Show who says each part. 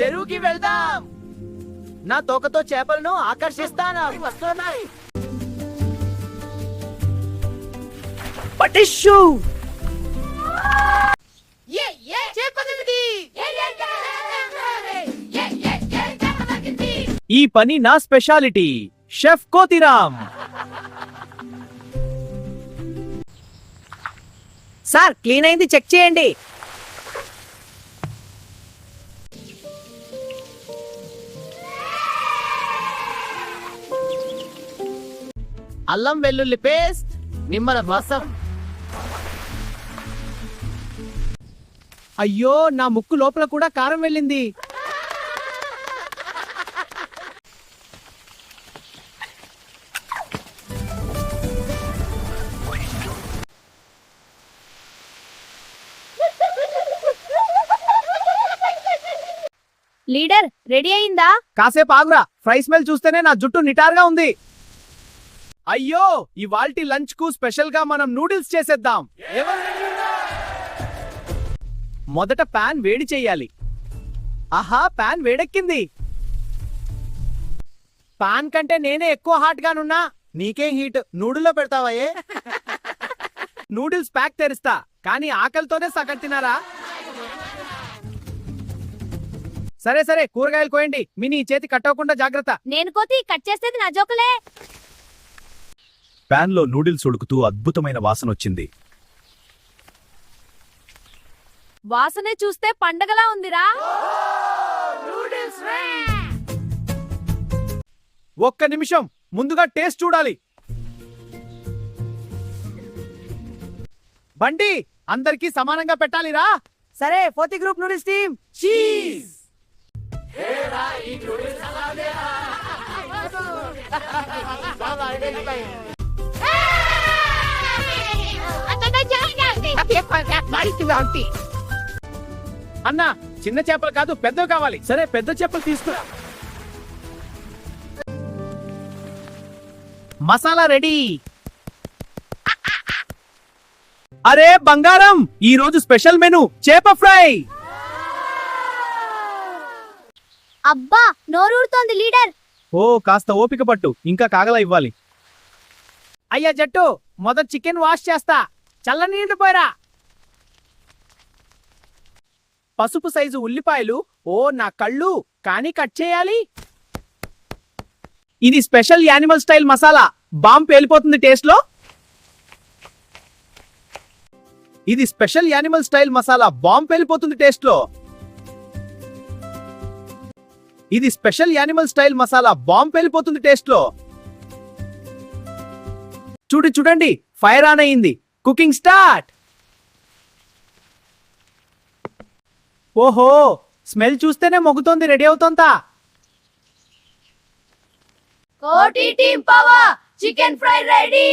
Speaker 1: చెరువుకి వెళ్దాం. నా తోకతో చేపలను ఆకర్షిస్తాను. వస్తున్నాయి. పటిషు ఈ పని నా speciality. Chef Kothiram. Sir clean అయింది. చెక్ చేయండి. అల్లం వెల్లుల్లి పేస్ట్ నిమ్మల రసం. అయ్యో నా ముక్కు లోపల కూడా కారం వెళ్ళింది.
Speaker 2: లీడర్ రెడీ అయిందా?
Speaker 1: కాసేపు ఆగురా. ఫ్రై స్మెల్ చూస్తేనే నా జుట్టు నిటారుగా ఉంది. అయ్యో ఇవాల్టి లంచ్కు స్పెషల్గా మనం నూడిల్స్ చేసేద్దాం. మొదట పాన్ వేడి చేయాలి. ఆహా పాన్ వేడెక్కింది. పాన్ కంటే నేనే ఎక్కువ హాట్ గానున్నా నీకేం హీట్? నూడిల్లో పెడతావాయే నూడిల్స్ ప్యాక్ తెరుస్తా. కానీ ఆకలితోనే సగం తినారా? సరే సరే కూరగాయలు కోయండి. మీ నీ చేతి కట్టవకుండా జాగ్రత్త.
Speaker 2: నేను కోతి కట్ చేసేది నా జోకులే.
Speaker 3: పాన్లో నూడిల్స్ ఉడుకుతూ అద్భుతమైన వాసన వచ్చింది.
Speaker 2: వాసనే చూస్తే పండగలా ఉందిరా.
Speaker 1: ఒక్క నిమిషం ముందుగా టేస్ట్ చూడాలి. బండి అందరికీ సమానంగా పెట్టాలిరా. సరే fourth group noodles team cheese! అన్న చిన్న చేపలు కాదు పెద్దవి కావాలి. సరే పెద్ద చేపలు తీసుకురా. మసాలా రెడీ. అరే బంగారం! ఈ రోజు స్పెషల్ మెను చేప ఫ్రై.
Speaker 2: అబ్బా నోరూరుతోంది లీడర్.
Speaker 1: ఓ కాస్త ఓపిక పట్టు ఇంకా కాగలా ఇవ్వాలి. అయ్యా జట్టు మొదట చికెన్ వాష్ చేస్తా. చల్ల నీళ్ళు పోయరా. పసుపు సైజు ఉల్లిపాయలు. ఓ నా కళ్ళు. కానీ కట్ చేయాలి. ఇది special animal style masala. Bomb పేలిపోతుంది టేస్ట్లో. ఇది special animal style masala. Bomb పేలిపోతుంది టేస్ట్లో. ఇది special animal style masala. Bomb పేలిపోతుంది టేస్ట్లో. చూడు చూడండి. ఫైర్ ఆన్ అయింది. Cooking start. ఓహో స్మెల్ చూస్తేనే మొగుతోంది ready అవుతోందా?
Speaker 2: Koti team power chicken fry ready!